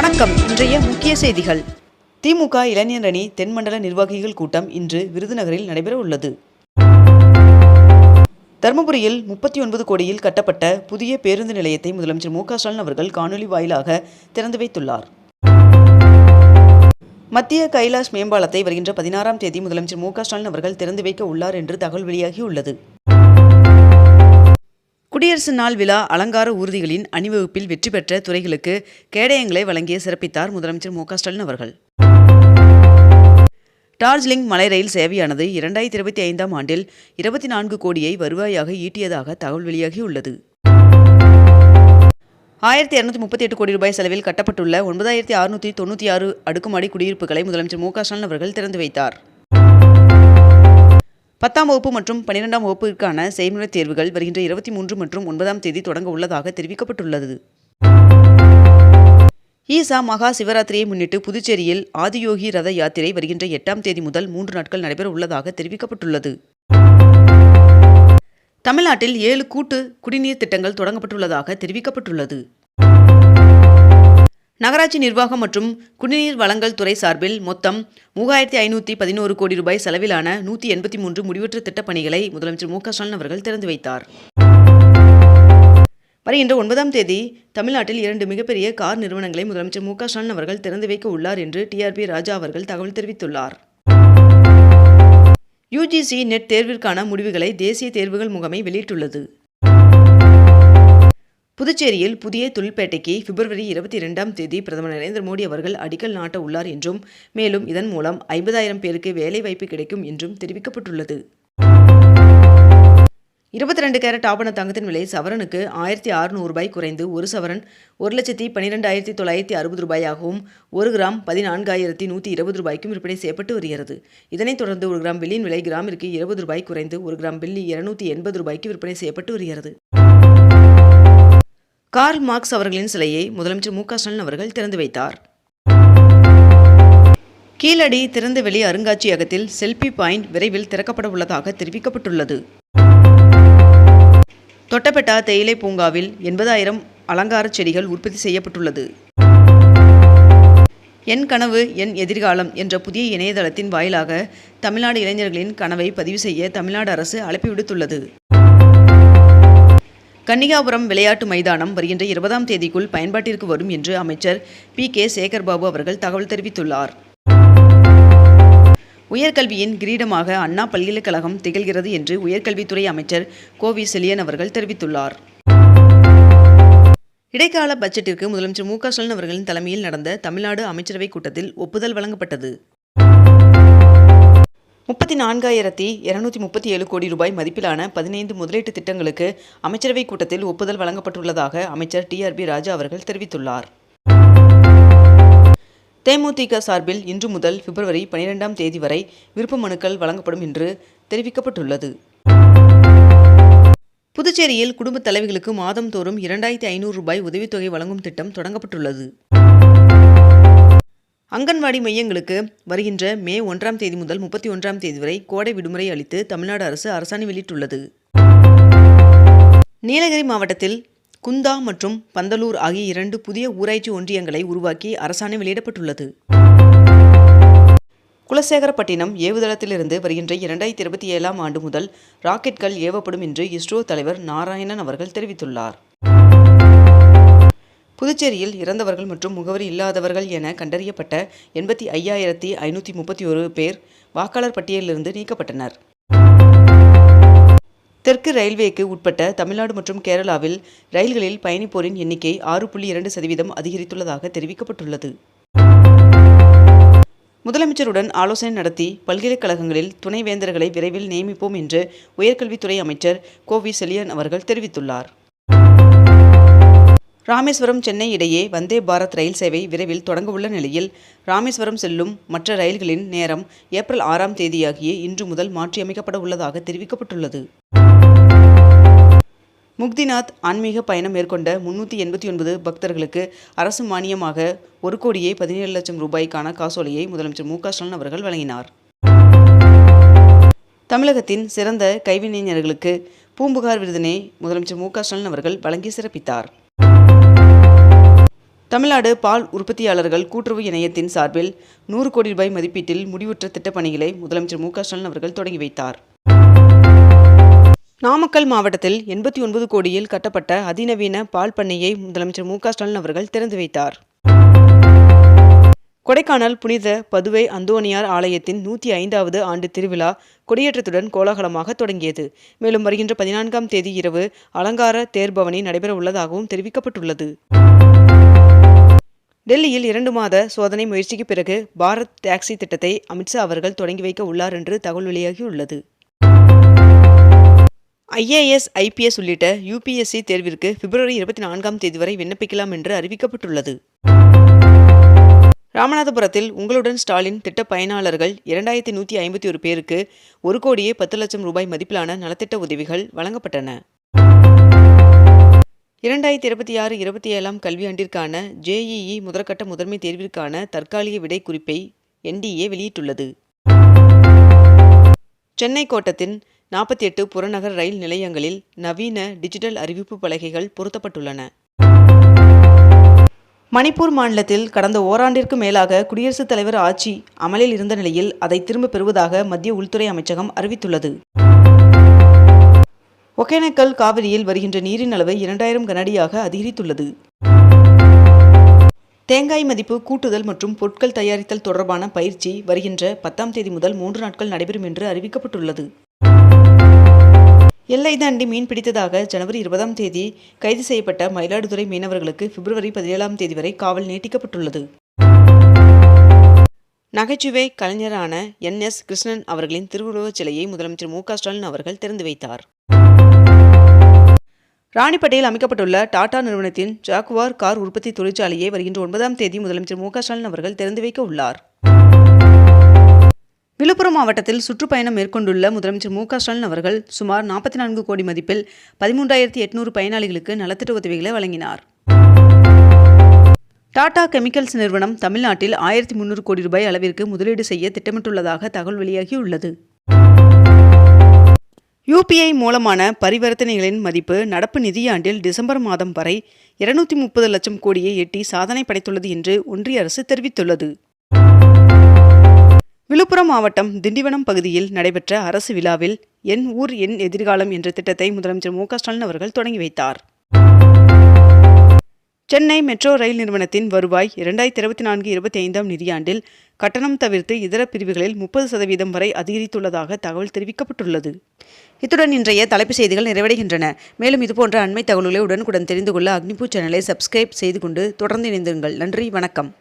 வணக்கம். இன்றைய முக்கிய செய்திகள். திமுக இளைஞர் அணி தென்மண்டல நிர்வாகிகள் கூட்டம் இன்று விருதுநகரில் நடைபெற உள்ளது. தருமபுரியில் முப்பத்தி ஒன்பது கோடியில் கட்டப்பட்ட புதிய பேருந்து நிலையத்தை முதலமைச்சர் மு ஸ்டாலின் அவர்கள் காணொலி வாயிலாக திறந்து வைத்துள்ளார். மத்திய கைலாஷ் மேம்பாலத்தை வருகின்ற பதினாறாம் தேதி முதலமைச்சர் மு ஸ்டாலின் அவர்கள் திறந்து வைக்க உள்ளார் என்று தகவல் வெளியாகியுள்ளது. குடியரசு நாள் விழா அலங்கார ஊர்திகளின் அணிவகுப்பில் வெற்றி பெற்ற துறைகளுக்கு கேடயங்களை வழங்கிய சிறப்பித்தார் முதலமைச்சர் மு ஸ்டாலின் அவர்கள். டார்ஜிலிங் மலை ரயில் சேவையானது இரண்டாயிரத்தி இருபத்தி ஐந்தாம் ஆண்டில் இருபத்தி நான்கு கோடியை வருவாயாக ஈட்டியதாக தகவல் வெளியாகியுள்ளது. ஆயிரத்தி இரநூத்தி முப்பத்தி எட்டு கோடி ரூபாய் செலவில் கட்டப்பட்டுள்ள ஒன்பதாயிரத்தி அறுநூற்றி தொண்ணூற்றி ஆறு அடுக்குமாடி குடியிருப்புகளை முதலமைச்சர் மு ஸ்டாலின் அவர்கள் திறந்து வைத்தார். பத்தாம் வகுப்பு மற்றும் பன்னிரெண்டாம் வகுப்பிற்கான செய்முறை தேர்வுகள் வருகின்ற இருபத்தி மூன்று மற்றும் ஒன்பதாம் தேதி தொடங்க உள்ளதாக தெரிவிக்கப்பட்டுள்ளது. ஈசா மகா சிவராத்திரியை முன்னிட்டு புதுச்சேரியில் ஆதியோகி ரத யாத்திரை வருகின்ற எட்டாம் தேதி முதல் மூன்று நாட்கள் நடைபெற உள்ளதாக தெரிவிக்கப்பட்டுள்ளது. தமிழ்நாட்டில் ஏழு கூட்டு குடிநீர் திட்டங்கள் தொடங்கப்பட்டுள்ளதாக தெரிவிக்கப்பட்டுள்ளது. நகராட்சி நிர்வாகம் மற்றும் குடிநீர் வழங்கல் துறை சார்பில் மொத்தம் மூவாயிரத்தி ஐநூற்றி பதினோரு கோடி ரூபாய் செலவிலான நூற்றி எண்பத்தி மூன்று முடிவற்ற திட்டப் பணிகளை முதலமைச்சர் மு க ஸ்டாலின் அவர்கள் திறந்து வைத்தார். வருகின்ற ஒன்பதாம் தேதி தமிழ்நாட்டில் இரண்டு மிகப்பெரிய கார் நிறுவனங்களை முதலமைச்சர் மு க ஸ்டாலின் அவர்கள் திறந்து வைக்க உள்ளார் என்று டிஆர்பி ராஜா அவர்கள் தகவல் தெரிவித்துள்ளார். யுஜிசி நெட் தேர்விற்கான முடிவுகளை தேசிய தேர்வுகள் முகமை வெளியிட்டுள்ளது. புதுச்சேரியில் புதிய தொழில்பேட்டைக்கு பிப்ரவரி இருபத்தி இரண்டாம் தேதி பிரதமர் நரேந்திர மோடி அவர்கள் அடிக்கல் நாட்ட உள்ளார் என்றும் மேலும் இதன் மூலம் ஐம்பதாயிரம் பேருக்கு வேலைவாய்ப்பு கிடைக்கும் என்றும் தெரிவிக்கப்பட்டுள்ளது. இருபத்தி ரெண்டு கேரட் ஆபண தங்கத்தின் விலை சவரனுக்கு ஆயிரத்தி அறுநூறு ரூபாய் குறைந்து ஒரு சவரன் ஒரு லட்சத்தி பன்னிரெண்டாயிரத்தி தொள்ளாயிரத்தி அறுபது ரூபாயாகவும் ஒரு கிராம் பதினான்காயிரத்தி நூற்றி இருபது ரூபாய்க்கும் விற்பனை செய்யப்பட்டு வருகிறது. இதனைத் தொடர்ந்து ஒரு கிராம் வெள்ளியின் விலை கிராமிற்கு இருபது ரூபாய் குறைந்து ஒரு கிராம் வெள்ளி இருநூத்தி எண்பது ரூபாய்க்கு விற்பனை செய்யப்பட்டு வருகிறது. கார்ல் மார்க்ஸ் அவர்களின் சிலையை முதலமைச்சர் மு க ஸ்டாலின் அவர்கள் திறந்து வைத்தார். கீழடி திறந்தவெளி அருங்காட்சியகத்தில் செல்பி பாயிண்ட் விரைவில் திறக்கப்பட உள்ளதாக தெரிவிக்கப்பட்டுள்ளது. தொட்டபெட்டா தேயிலை பூங்காவில் எண்பதாயிரம் அலங்கார செடிகள் உற்பத்தி செய்யப்பட்டுள்ளது. என் கனவு என் எதிர்காலம் என்ற புதிய இணையதளத்தின் வாயிலாக தமிழ்நாடு இளைஞர்களின் கனவை பதிவு செய்ய தமிழ்நாடு அரசு அழைப்பு விடுத்துள்ளது. கன்னிகாபுரம் விளையாட்டு மைதானம் வருகின்ற இருபதாம் தேதிக்குள் பயன்பாட்டிற்கு வரும் என்று அமைச்சர் பி. கே. சேகர்பாபு அவர்கள் தகவல் தெரிவித்துள்ளார். உயர்கல்வியின் கிரீடமாக அண்ணா பல்கலைக்கழகம் திகழ்கிறது என்று உயர்கல்வித்துறை அமைச்சர் கோவி செலியன் அவர்கள் தெரிவித்துள்ளார். இடைக்கால பட்ஜெட்டிற்கு முதலமைச்சர் மு க ஸ்டாலின் அவர்களின் தலைமையில் நடந்த தமிழ்நாடு அமைச்சரவைக் கூட்டத்தில் ஒப்புதல் வழங்கப்பட்டது. முப்பத்தி நான்காயிரத்தி இருநூத்தி முப்பத்தி ஏழு கோடி ரூபாய் மதிப்பிலான பதினைந்து முதலீட்டு திட்டங்களுக்கு அமைச்சரவைக் கூட்டத்தில் ஒப்புதல் வழங்கப்பட்டுள்ளதாக அமைச்சர் டிஆர்பி ராஜா அவர்கள் தெரிவித்துள்ளார். தேமுதிக சார்பில் இன்று முதல் பிப்ரவரி பனிரெண்டாம் தேதி வரை விருப்ப மனுக்கள் வழங்கப்படும் என்று தெரிவிக்கப்பட்டுள்ளது. புதுச்சேரியில் குடும்பத் தலைவிகளுக்கு மாதந்தோறும் இரண்டாயிரத்தி ஐநூறு ரூபாய் உதவித்தொகை வழங்கும் திட்டம் தொடங்கப்பட்டுள்ளது. அங்கன்வாடி மையங்களுக்கு வருகின்ற மே ஒன்றாம் தேதி முதல் முப்பத்தி ஒன்றாம் தேதி வரை கோடை விடுமுறை அளித்து தமிழ்நாடு அரசு அரசாணை வெளியிட்டுள்ளது. நீலகிரி மாவட்டத்தில் குந்தா மற்றும் பந்தலூர் ஆகிய இரண்டு புதிய ஊராட்சி ஒன்றியங்களை உருவாக்கி அரசாணை வெளியிடப்பட்டுள்ளது. குலசேகரப்பட்டினம் ஏவுதளத்திலிருந்து வருகின்ற இரண்டாயிரத்தி இருபத்தி ஏழாம் ஆண்டு முதல் ராக்கெட்கள் ஏவப்படும் என்று இஸ்ரோ தலைவர் நாராயணன் அவர்கள் தெரிவித்துள்ளார். புதுச்சேரியில் இறந்தவர்கள் மற்றும் முகவரி இல்லாதவர்கள் என கண்டறியப்பட்ட எண்பத்தி ஐயாயிரத்தி ஐநூற்றி முப்பத்தி ஒரு பேர் வாக்காளர் பட்டியலிலிருந்து நீக்கப்பட்டனர். தெற்கு ரயில்வேக்கு உட்பட்ட தமிழ்நாடு மற்றும் கேரளாவில் ரயில்களில் பயணிப்போரின் எண்ணிக்கை ஆறு புள்ளி இரண்டு சதவீதம் அதிகரித்துள்ளதாக தெரிவிக்கப்பட்டுள்ளது. முதலமைச்சருடன் ஆலோசனை நடத்தி பல்கலைக்கழகங்களில் துணைவேந்தர்களை விரைவில் நியமிப்போம் என்று உயர்கல்வித்துறை அமைச்சர் கோவி செலியன் அவர்கள் தெரிவித்துள்ளார். ராமேஸ்வரம் சென்னை இடையே வந்தே பாரத் ரயில் சேவை விரைவில் தொடங்கவுள்ள நிலையில் ராமேஸ்வரம் செல்லும் மற்ற ரயில்களின் நேரம் ஏப்ரல் ஆறாம் தேதியாகிய இன்று முதல் மாற்றியமைக்கப்பட உள்ளதாக தெரிவிக்கப்பட்டுள்ளது. முக்திநாத் ஆன்மீக பயணம் மேற்கொண்ட முன்னூற்றி எண்பத்தி ஒன்பது பக்தர்களுக்கு அரசு மானியமாக ஒரு கோடியே பதினேழு லட்சம் ரூபாய்க்கான காசோலையை முதலமைச்சர் மு ஸ்டாலின் அவர்கள் வழங்கினார். தமிழகத்தின் சிறந்த கைவினைஞர்களுக்கு பூம்புகார் விருதினை முதலமைச்சர் மு ஸ்டாலின் அவர்கள் வழங்கி சிறப்பித்தார். தமிழ்நாடு பால் உற்பத்தியாளர்கள் கூட்டுறவு இணையத்தின் சார்பில் நூறு கோடி ரூபாய் மதிப்பீட்டில் முடிவுற்ற திட்டப்பணிகளை முதலமைச்சர் மு க ஸ்டாலின் அவர்கள் தொடங்கி வைத்தார். நாமக்கல் மாவட்டத்தில் எண்பத்தி ஒன்பது கோடியில் கட்டப்பட்ட அதிநவீன பால் பண்ணையை முதலமைச்சர் மு ஸ்டாலின் அவர்கள் திறந்து வைத்தார். கொடைக்கானல் புனித பதுவை அந்தோனியார் ஆலயத்தின் நூற்றி ஐந்தாவது ஆண்டு திருவிழா கொடியேற்றத்துடன் கோலாகலமாக தொடங்கியது. மேலும் வருகின்ற பதினான்காம் தேதி இரவு அலங்கார தேர்பவனி நடைபெற உள்ளதாகவும் தெரிவிக்கப்பட்டுள்ளது. டெல்லியில் இரண்டு மாத சோதனை முயற்சிக்கு பிறகு பாரத் டாக்ஸி திட்டத்தை அமித்ஷா அவர்கள் தொடங்கி வைக்க உள்ளார் என்று தகவல் வெளியாகியுள்ளது. ஐஏஎஸ் ஐபிஎஸ் உள்ளிட்ட யுபிஎஸ்சி தேர்விற்கு பிப்ரவரி இருபத்தி நான்காம் தேதி வரை விண்ணப்பிக்கலாம் என்று அறிவிக்கப்பட்டுள்ளது. ராமநாதபுரத்தில் உங்களுடன் ஸ்டாலின் திட்ட பயனாளர்கள் இரண்டாயிரத்தி நூற்றி ஐம்பத்தி ஒரு பேருக்கு ஒரு கோடியே பத்து லட்சம் ரூபாய் மதிப்பிலான நலத்திட்ட உதவிகள் வழங்கப்பட்டன. இரண்டாயிரத்தி இருபத்தி ஆறு இருபத்தி ஏழாம் கல்வியாண்டிற்கான ஜேஇஇ முதற்கட்ட முதன்மை தேர்விற்கான தற்காலிக விடை குறிப்பை என்டிஏ வெளியிட்டுள்ளது. சென்னை கோட்டத்தின் நாற்பத்தி எட்டு புறநகர் ரயில் நிலையங்களில் நவீன டிஜிட்டல் அறிவிப்பு பலகைகள் பொருத்தப்பட்டுள்ளன. மணிப்பூர் மாநிலத்தில் கடந்த ஓராண்டிற்கு மேலாக குடியரசுத் தலைவர் ஆட்சி அமலில் இருந்த நிலையில் அதை திரும்பப் பெறுவதாக மத்திய உள்துறை அமைச்சகம் அறிவித்துள்ளது. ஒகேனக்கல் காவிரியில் வருகின்ற நீரின் அளவை இரண்டாயிரம் கனடியாக அதிகரித்துள்ளது. தேங்காய் மதிப்பு கூட்டுதல் மற்றும் பொருட்கள் தயாரித்தல் தொடர்பான பயிற்சி வருகின்ற பத்தாம் தேதி முதல் மூன்று நாட்கள் நடைபெறும் என்று அறிவிக்கப்பட்டுள்ளது. எல்லை தாண்டி மீன் பிடித்ததாக ஜனவரி இருபதாம் தேதி கைது செய்யப்பட்ட மயிலாடுதுறை மீனவர்களுக்கு பிப்ரவரி பதினேழாம் தேதி வரை காவல் நீட்டிக்கப்பட்டுள்ளது. நகைச்சுவை கலைஞரான என் எஸ் கிருஷ்ணன் அவர்களின் திருவுருவச் சிலையை முதலமைச்சர் மு க ஸ்டாலின் அவர்கள் திறந்து வைத்தார். ராணிப்பேட்டையில் அமைக்கப்பட்டுள்ள டாடா நிறுவனத்தின் ஜாக்குவார் கார் உற்பத்தி தொழிற்சாலையை வருகின்ற ஒன்பதாம் தேதி முதலமைச்சர் மு ஸ்டாலின் அவர்கள் திறந்து வைக்க உள்ளார். விழுப்புரம் மாவட்டத்தில் சுற்றுப்பயணம் மேற்கொண்டுள்ள முதலமைச்சர் மு ஸ்டாலின் அவர்கள் சுமார் நாற்பத்தி நான்கு கோடி மதிப்பில் பதிமூன்றாயிரத்தி எட்நூறு பயனாளிகளுக்கு நலத்திட்ட உதவிகளை வழங்கினார். டாடா கெமிக்கல்ஸ் நிறுவனம் தமிழ்நாட்டில் ஆயிரத்தி முன்னூறு கோடி ரூபாய் அளவிற்கு முதலீடு செய்ய திட்டமிட்டுள்ளதாக தகவல் வெளியாகியுள்ளது. யுபிஐ மூலமான பரிவர்த்தனைகளின் மதிப்பு நடப்பு நிதியாண்டில் டிசம்பர் மாதம் வரை இருநூத்தி முப்பது லட்சம் கோடியை எட்டி சாதனை படைத்துள்ளது என்று ஒன்றிய அரசு தெரிவித்துள்ளது. விழுப்புரம் மாவட்டம் திண்டிவனம் பகுதியில் நடைபெற்ற அரசு விழாவில் என் ஊர் என் எதிர்காலம் என்ற திட்டத்தை முதலமைச்சர் மு ஸ்டாலின் அவர்கள் தொடங்கி வைத்தார். சென்னை மெட்ரோ ரயில் நிறுவனத்தின் வருவாய் இரண்டாயிரத்தி இருபத்தி நான்கு இருபத்தி ஐந்தாம் நிதியாண்டில் கட்டணம் தவிர்த்து இதர பிரிவுகளில் முப்பது சதவீதம் வரை அதிகரித்துள்ளதாக தகவல் தெரிவிக்கப்பட்டுள்ளது. இத்துடன் இன்றைய தலைப்புச் செய்திகள் நிறைவடைகின்றன. மேலும் இதுபோன்ற அண்மை தகவல்களை உடனுக்குடன் தெரிந்து கொள்ள அக்னிபூ சேனலை சப்ஸ்கிரைப் செய்து கொண்டு தொடர்ந்து இணைந்திருங்கள். நன்றி வணக்கம்.